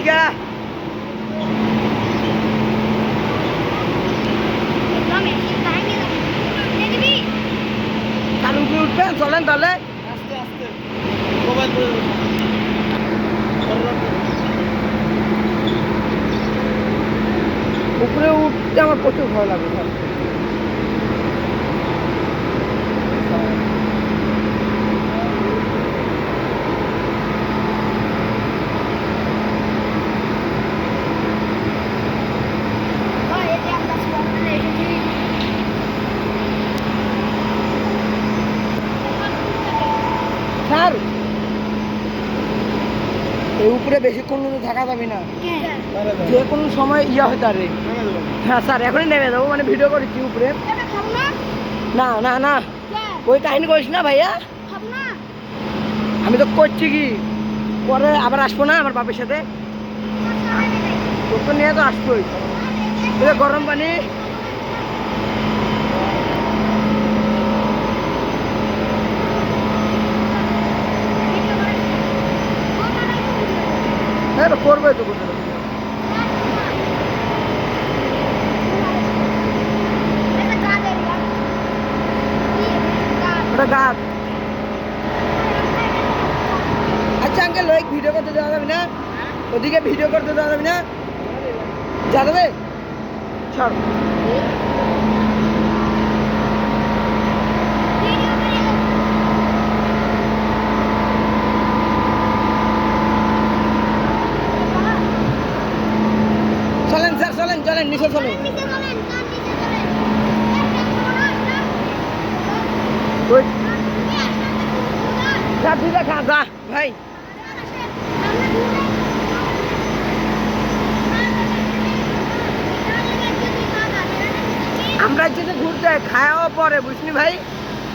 জায়গা উঠবেন চলেন তাহলে। আস্তে আস্তে। মোবাইল উপরে উঠতে আমার প্রচুর ভয় লাগে। স্যার এই উপরে বেশিক্ষণ কিন্তু থাকা যাবে না। যে কোনো সময় ইয়া হতে পারে। হ্যাঁ স্যার এখনই নেমে যাব মানে ভিডিও করেছি উপরে। না। না না ওই কাহিনী করিস না ভাইয়া। আমি তো করছি কি? পরে আবার আসব না আমার বাপের সাথে? তোর তো নিয়ে তো আসবোই। গরম পানি। তো করবে তো ওটা গাছ। আচ্ছা আঙ্কেল ওই ভিডিও করতে দেওয়া যাবে না? ওদিকে ভিডিও করতে দেওয়া যাবে না? যা যাবে? ছাড় চলেন স্যার যা ভাই। আমরা যদি ঘুরতে খাওয়া পরে, বুঝলি ভাই?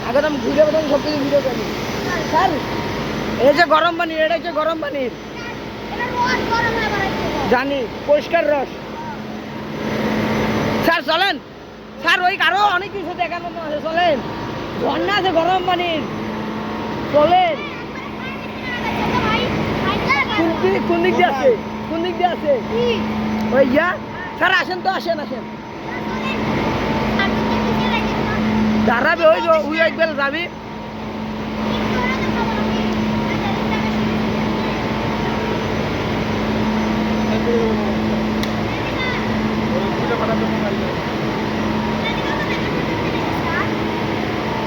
আগে তো ঘুরে বেড়ান সব কিছু ভিডিও করি স্যার, এই যে গরম পানির, এটা হচ্ছে গরম পানির। জানি, পরিষ্কার রস। স্যার, চলেন। স্যার, ওই আরও অনেক কিছু দেখানো আছে, চলেন। ঝর্ণা আছে, গরম পানির। চলেন। কোন দিক দিয়ে আছে? কোন দিক দিয়ে আছে? ওই ইয়া। স্যার, আসেন তো, আসেন আসেন। দাঁড়াবে, ওই ওই একবেল যাবি।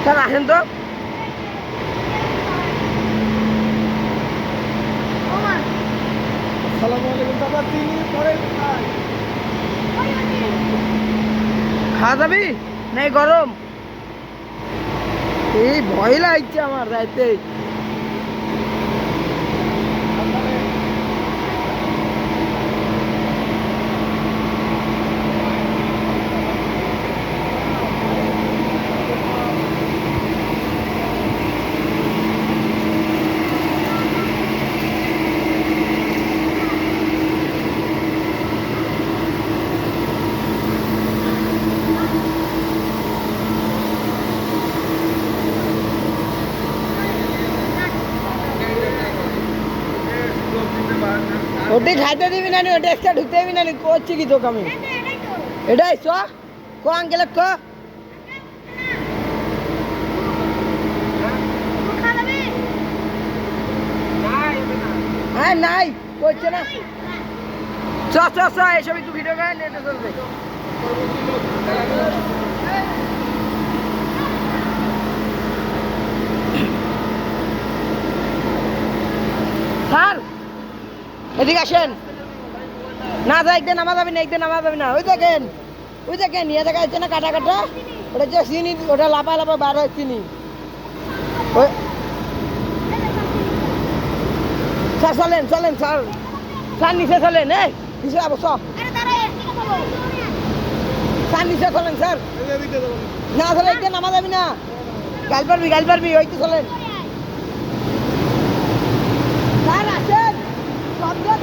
স্যার আসেন তো খাওয়া যাবি? নাই গরম। এই ভয় লাগছে আমার রাইতে। ওটি খাইতে দিবি না ওটি এক্সট্রা ঢুকতে দিবি না করছি কি তোকে আমি? এটাই চ, ক আঙ্কেল, ক। হ্যাঁ নাই, করছে না। চ চ চ এসব ভিডিও করে নেটে চলবে স্যার এদিকে আসেন। না যা একদিন নামা যাবে না একদিন নামা যাবে না। ওই দেখেন ওই দেখেন ইয়ে দেখা যাচ্ছে না কাটা কাটা? ওটা যে চিনি ওটা লাপা লাপা বার হয় চিনি। ওই স্যার চলেন চলেন স্যার। স্যার নিচে চলেন এই নিচে যাব সব স্যার নিচে চলেন স্যার। না চলে একদিন নামা যাবি না। গাল পারবি গাল পারবি ওই তো চলেন।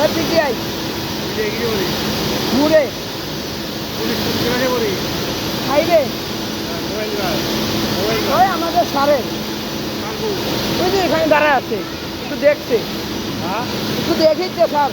হ্যাঁ পিটিআই মুড়ে ওই আমাদের সারের কাকু ওই যে এখানে দাঁড়া আছে একটু দেখছে হ্যাঁ। একটু দেখিচ্ছে স্যার।